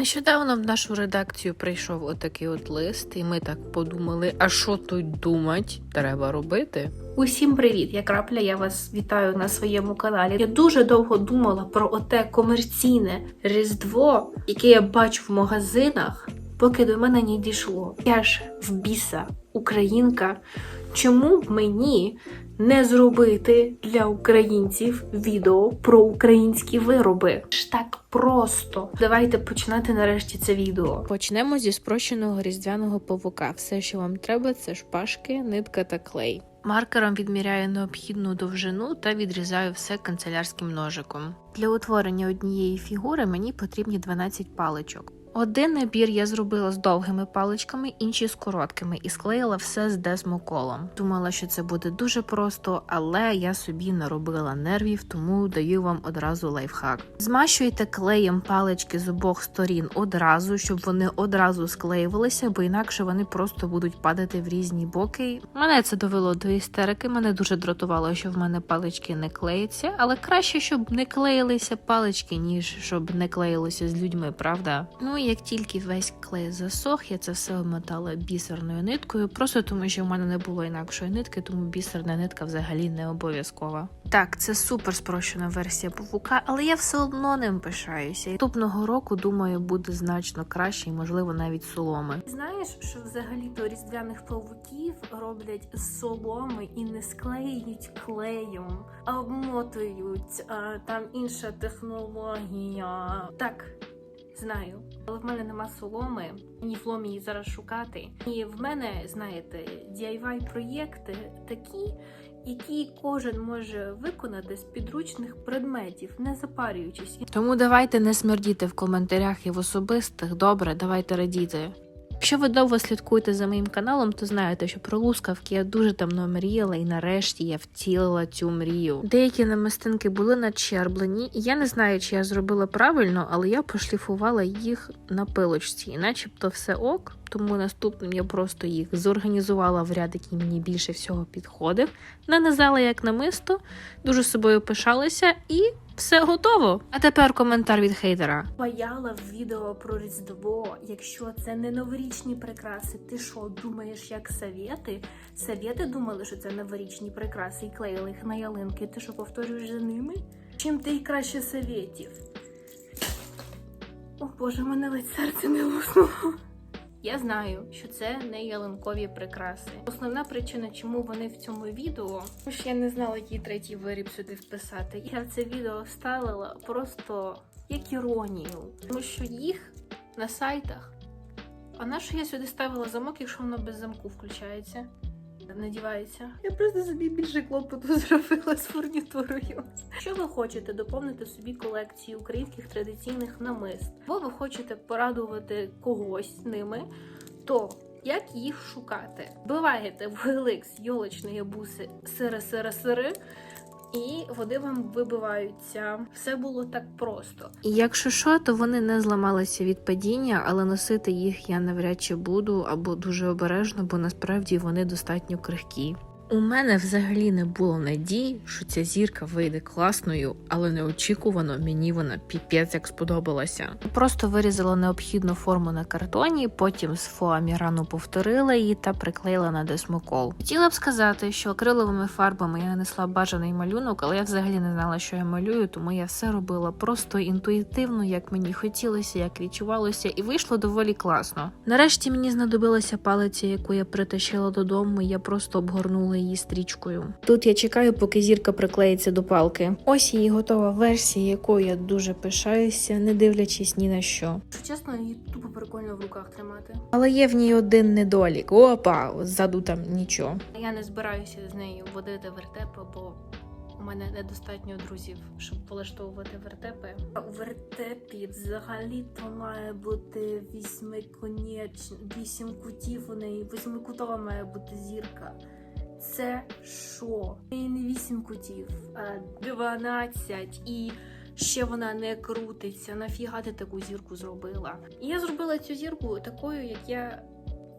Нещодавно в нашу редакцію прийшов отакий от лист, і ми так подумали: а що тут думать? Треба робити. Усім привіт! Я крапля. Я вас вітаю на своєму каналі. Я дуже довго думала про оте комерційне різдво, яке я бачу в магазинах, поки до мене не дійшло. Я ж в біса українка. Чому мені не зробити для українців відео про українські вироби? Ж так просто. Давайте починати нарешті це відео. Почнемо зі спрощеного різдвяного павука. Все, що вам треба, це шпажки, нитка та клей. Маркером відміряю необхідну довжину та відрізаю все канцелярським ножиком. Для утворення однієї фігури мені потрібні 12 паличок. Один набір я зробила з довгими паличками, інші з короткими, і склеїла все з десмоколом. Думала, що це буде дуже просто, але я собі наробила нервів, тому даю вам одразу лайфхак. Змащуйте клеєм палички з обох сторін одразу, щоб вони одразу склеювалися, бо інакше вони просто будуть падати в різні боки. Мене це довело до істерики. Мене дуже дратувало, що в мене палички не клеїться, але краще, щоб не клеїлися палички, ніж щоб не клеїлося з людьми, правда? Ну і як тільки весь клей засох, я це все обмотала бісерною ниткою, просто тому що в мене не було інакшої нитки, тому бісерна нитка взагалі не обов'язкова. Так, це супер спрощена версія павука, але я все одно ним пишаюся. Наступного року, думаю, буде значно краще і, можливо, навіть соломи. Знаєш, що взагалі то різдвяних павуків роблять з соломи і не склеюють клеєм, а обмотують. А, там інша технологія. Так. Знаю, але в мене нема соломи, ні флом її зараз шукати. І в мене, знаєте, DIY проєкти такі, які кожен може виконати з підручних предметів, не запарюючись. Тому давайте не смердіти в коментарях і в особистих. Добре, давайте радіти. Якщо ви довго слідкуєте за моїм каналом, то знаєте, що про лускавки я дуже давно мріяла, і нарешті я втілила цю мрію. Деякі намистинки були начерблені, і я не знаю, чи я зробила правильно, але я пошліфувала їх на пилочці, і начебто все ок. Тому наступним я просто їх зорганізувала в ряд, який мені більше всього підходив, нанизала як намисто, дуже собою пишалася і все готово. А тепер коментар від хейтера. Паяла в відео про Різдво. Якщо це не новорічні прикраси, ти що думаєш, як совєти? Совєти думали, що це новорічні прикраси і клеїли їх на ялинки. Ти що повторюєш за ними? Чим ти й краще совєтів? О Боже, мене ледь серце не луснуло. Я знаю, що це не ялинкові прикраси. Основна причина, чому вони в цьому відео, тому я не знала, який третій виріб сюди вписати. Я це відео ставила просто як іронію, тому що їх на сайтах. А на що я сюди ставила замок, якщо воно без замку включається? Надівається. Я просто собі більше клопоту зробила з фурнітурою. Що ви хочете доповнити собі колекцію українських традиційних намист, або ви хочете порадувати когось ними, то як їх шукати? Вбиваєте в геликс йолочні буси сири-сири-сири, і вони вам вибиваються. Все було так просто. І якщо що, то вони не зламалися від падіння, але носити їх я навряд чи буду або дуже обережно, бо насправді вони достатньо крихкі. У мене взагалі не було надії, що ця зірка вийде класною, але неочікувано мені вона піпець як сподобалася. Просто вирізала необхідну форму на картоні, потім з фоамірану повторила її та приклеїла на десмокол. Хотіла б сказати, що акриловими фарбами я нанесла бажаний малюнок, але я взагалі не знала, що я малюю, тому я все робила просто інтуїтивно, як мені хотілося, як відчувалося, і вийшло доволі класно. Нарешті мені знадобилася палиця, яку я притащила додому. Я просто обгорнула її стрічкою. Тут я чекаю, поки зірка приклеїться до палки. Ось її готова версія, якою я дуже пишаюся, не дивлячись ні на що. Що чесно, її тупо прикольно в руках тримати. Але є в ній один недолік. Опа, ззаду там нічого. Я не збираюся з нею водити вертепи, бо у мене недостатньо друзів, щоб влаштовувати вертепи. А у вертепі взагалі-то має бути вісьмиконеч... вісім кутів у неї, восьмикутова має бути зірка. Це що? Не вісім кутів, а дванадцять і. Ще вона не крутиться. Нафіга ти таку зірку зробила? І я зробила цю зірку такою, як я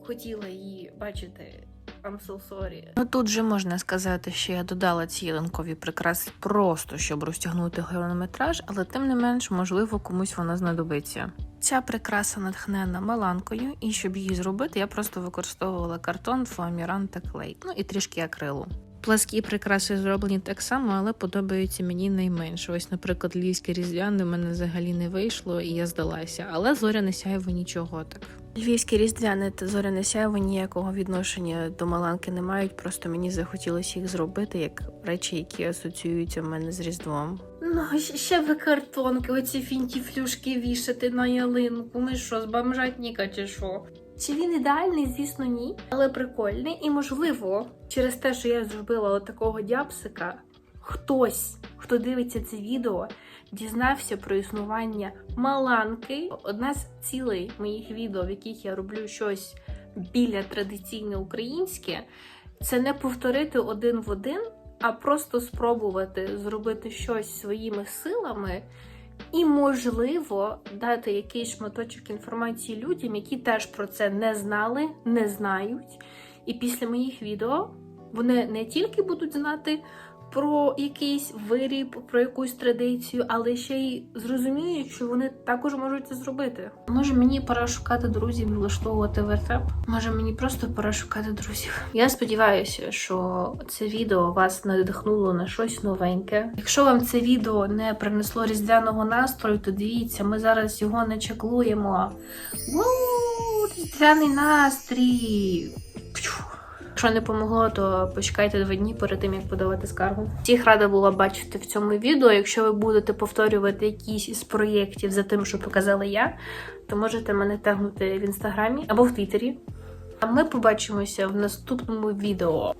хотіла її бачити I'm so sorry. Ну тут же можна сказати, що я додала ці ялинкові прикраси просто щоб розтягнути хронометраж, але тим не менш, можливо, комусь вона знадобиться. Ця прикраса натхнена маланкою, і щоб її зробити, я просто використовувала картон, фоаміран та клей, ну і трішки акрилу. Пласкі прикраси зроблені так само, але подобаються мені найменше. Ось, наприклад, львівське різдвяни в мене взагалі не вийшло, і я здалася. Але зоря не сяєво нічого так. Львівське різдвяне та зоряне сяйво ніякого відношення до маланки не мають, просто мені захотілося їх зробити як речі, які асоціюються в мене з Різдвом. Ну, ще ви картонки, оці фінтіфлюшки вішати на ялинку. Ми що, з бомжатніка чи що? Чи він ідеальний, звісно, ні, але прикольний. І можливо, через те, що я зробила от такого дябсика, хтось, хто дивиться це відео, дізнався про існування маланки. Одна з цілей моїх відео, в яких я роблю щось біля традиційне українське, це не повторити один в один, а просто спробувати зробити щось своїми силами. І, можливо, дати якийсь шматочок інформації людям, які теж про це не знали, не знають. І після моїх відео вони не тільки будуть знати про якийсь виріб, про якусь традицію, але ще й зрозуміють, що вони також можуть це зробити. Може, мені пора шукати друзів і влаштовувати вертеп? Може, мені просто пора шукати друзів. Я сподіваюся, що це відео вас надихнуло на щось новеньке. Якщо вам це відео не принесло різдвяного настрою, то дивіться, ми зараз його не чеклуємо. Різдвяний настрій! Якщо не помогло, то почекайте два дні перед тим, як подавати скаргу. Всіх рада була бачити в цьому відео. Якщо ви будете повторювати якісь із проєктів за тим, що показала я, то можете мене тегнути в інстаграмі або в Твіттері. А ми побачимося в наступному відео.